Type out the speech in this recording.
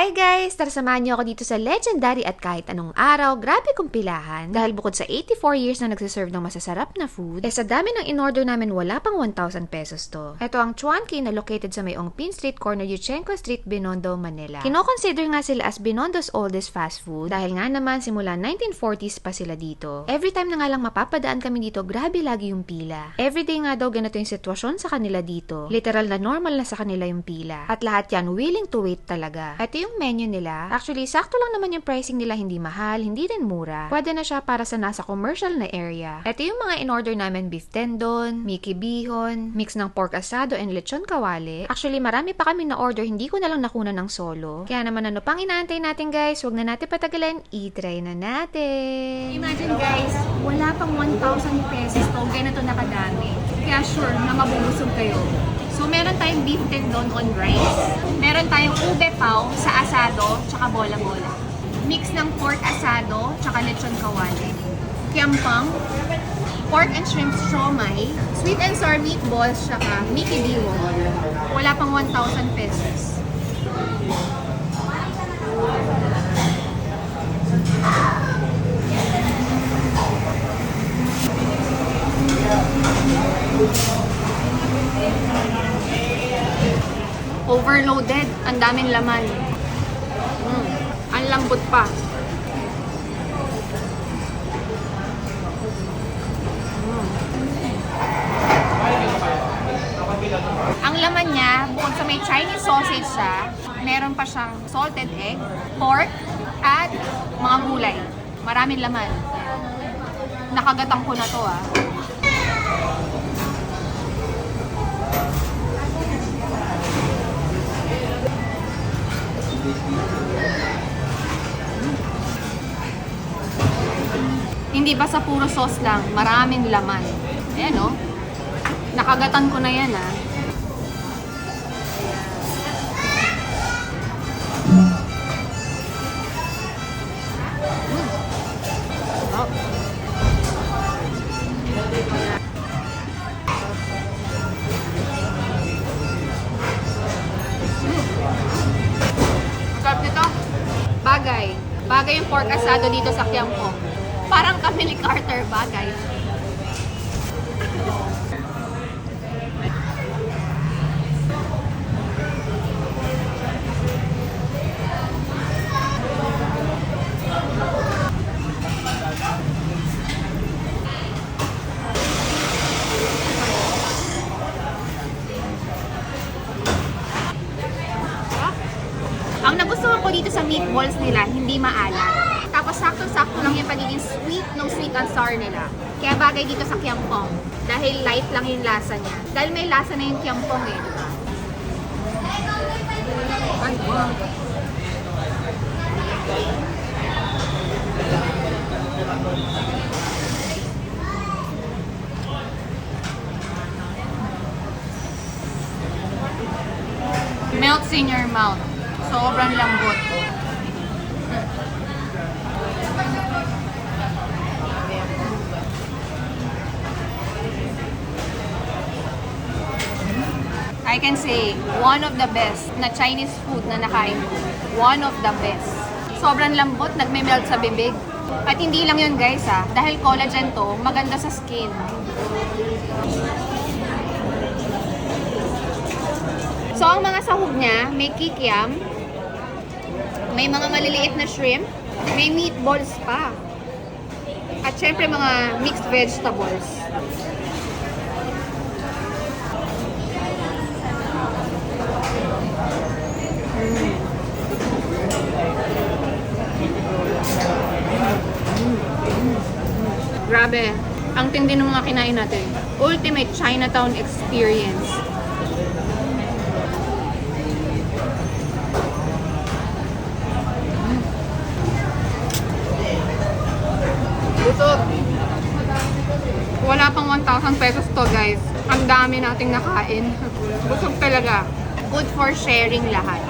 Hi guys! Tara samahan niyo ako dito sa legendary at kahit anong araw, grabe kong pilahan. Dahil bukod sa 84 years na nagsiserve ng masasarap na food, eh sa dami ng in-order namin wala pang 1,000 pesos to. Ito ang Chuanki na located sa may Ongpin Street, corner Yuchenko Street, Binondo, Manila. Kino-consider nga sila as Binondo's oldest fast food dahil nga naman simula 1940s pa sila dito. Every time na nga lang mapapadaan kami dito, grabe lagi yung pila. Everyday nga daw ganito yung sitwasyon sa kanila dito. Literal na normal na sa kanila yung pila. At lahat yan willing to wait talaga. Ito yung menu nila. Actually, sakto lang naman yung pricing nila. Hindi mahal, hindi rin mura. Pwede na siya para sa nasa commercial na area. Ito yung mga in-order namin beef tendon, Mickey bihon, mix ng pork asado and lechon kawali. Actually, marami pa kami na order. Hindi ko na lang nakuna ng solo. Kaya naman ano pang inaantay natin guys? Huwag na natin patagalan. I-try na natin. Imagine guys, wala pang 1,000 pesos to, ganito nakadami. Kaya sure na mabubusog kayo. So meron tayong beef tendon on rice. Meron tayong ube pao tsaka bola-bola. Mix ng pork asado, tsaka lechon kawali. Kiampang, pork and shrimp siomay, sweet and sour meatballs, tsaka Mickey Bihon. Wala pang 1,000 pesos. Overloaded. Ang daming laman. Mm. Ang lambot pa. Mm. Ang laman niya, bukod sa may Chinese sausage siya, meron pa siyang salted egg, pork, at mga gulay. Maraming laman. Nakagatang ko na to ah. Hindi ba sa puro sauce lang, maraming laman. Ayan o. Nakagatan ko na yan ah. Yung pork asado dito sa Quiampo. Parang kami ni Carter bagay. Ang nagustuhan ko dito sa meatballs nila, hindi maalat. Tapos sakto-sakto lang yung pagiging sweet ng sweet and sour nila. Kaya bagay dito sa kiampong. Dahil light lang yung lasa niya. Dahil may lasa na yung kiampong eh? Ay, wow. Melts in your mouth. Sobrang lambot. I can say, one of the best na Chinese food na nakain ko. One of the best. Sobrang lambot, nagme-melt sa bibig. At hindi lang yun guys ha, dahil collagen to, maganda sa skin. So ang mga sahog niya, may kikiam, may mga maliliit na shrimp, may meatballs pa. At syempre mga mixed vegetables. Grabe. Ang tindi ng mga kinain natin. Ultimate Chinatown experience. Busog. Wala pang 1,000 pesos to guys. Ang dami nating nakain. Busog talaga. Good for sharing lahat.